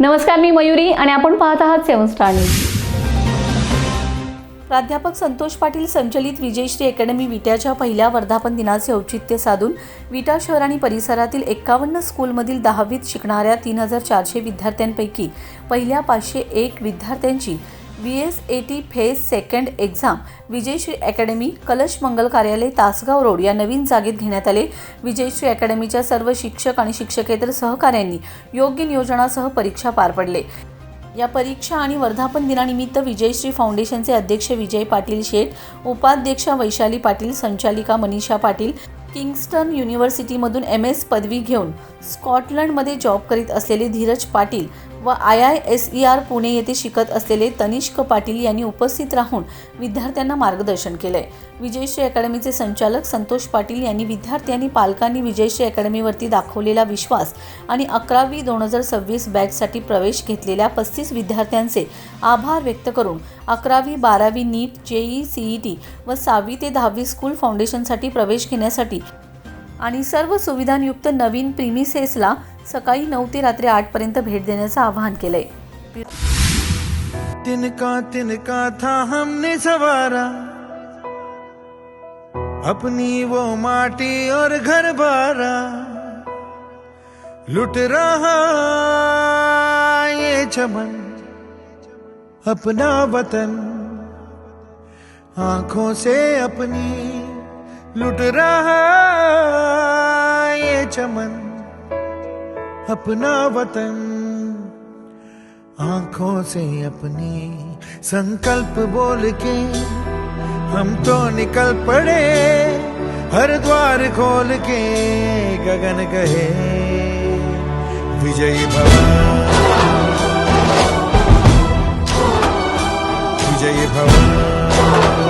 नमस्कार मी मयुरी आणि आपण पाहत आहात सेवन स्टार न्यूज. प्राध्यापक संतोष पाटील संचलित विजयश्री अकॅडमी विट्याच्या पहिल्या वर्धापन दिनाचे औचित्य साधून विटा शहर आणि परिसरातील एक्कावन्न स्कूलमधील दहावीत शिकणाऱ्या तीन हजार चारशे विद्यार्थ्यांपैकी पहिल्या पाचशे एक विद्यार्थ्यांची B S A T phase second exam Vijayshree academy Kalash Mangal Karyalay Tasgaon road या नवीन जागेत घेण्यात आले. विजयश्री अकॅडमीच्या सर्व शिक्षक आणि शिक्षकेतर सहकाऱ्यांनी योग्य नियोजनासह परीक्षा पार पडले. या परीक्षा आणि वर्धापन दिनानिमित्त विजयश्री फाउंडेशनचे अध्यक्ष विजय पाटील शेठ उपाध्यक्षा वैशाली पाटील संचालिका मनीषा पाटील किंगस्टन युनिव्हर्सिटीमधून एम एस पदवी घेऊन स्कॉटलंडमध्ये जॉब करीत असलेले धीरज पाटील व I I S E R Pune येथे शिकत असलेले तनिष्क पाटील यांनी उपस्थित राहून विद्यार्थ्यांना मार्गदर्शन केलंय. विजयश्री अकॅडमीचे संचालक संतोष पाटील यांनी विद्यार्थी आणि पालकांनी विजयश्री अकॅडमीवरती दाखवलेला विश्वास आणि अकरावी दोन हजार सव्वीस बॅचसाठी प्रवेश घेतलेल्या पस्तीस विद्यार्थ्यांचे आभार व्यक्त करून अकरावी बारावी नीट जेई सीई टी व सहावी ते दहावी स्कूल फाउंडेशनसाठी प्रवेश घेण्यासाठी आणि सर्व सुविधांयुक्त नवीन प्रिमिसेसला सकाळी नऊ ते रात्री आठपर्यंत भेट देण्याचं आवाहन केलंय. तिनका तिनका था हमने सवारा। अपनी वो माटी और घर बारा। लुट रहा ये चमन, अपना वतन। आँखों से अपनी लुट रहा ये चमन, अपना वतन। आँखों से अपनी संकल्प बोल के हम तो निकल पड़े, हर द्वार खोल के गगन कहे, विजयी भव। विजयी भव।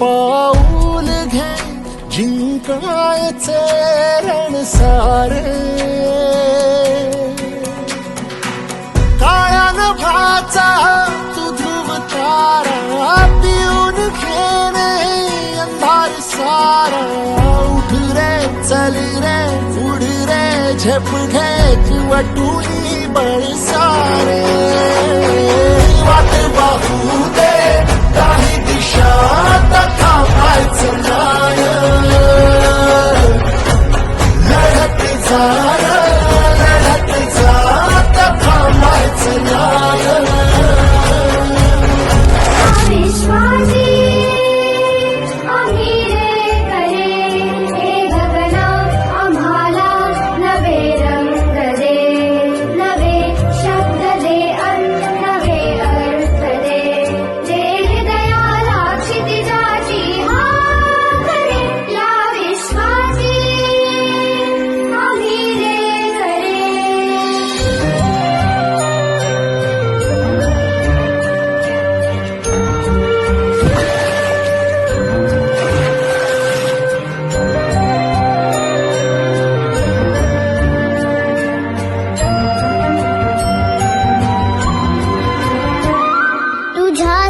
पाऊल घे जिंकायचे रण सारे. काळ्यान भाचा तू ध्रुव तारा पिऊन घेणे अंधार सारा. उठ रे चल रे उड रे झेप घे वटुनी बळसारे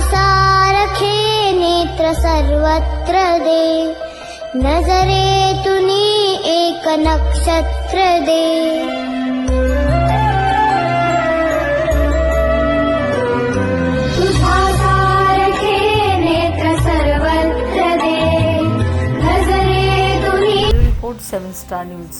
सारखे नेत्र सर्वत्र दे. नजरेतुनी एक नक्षत्र दे. नेत्र सर्वत्र सेवन स्टार न्यूज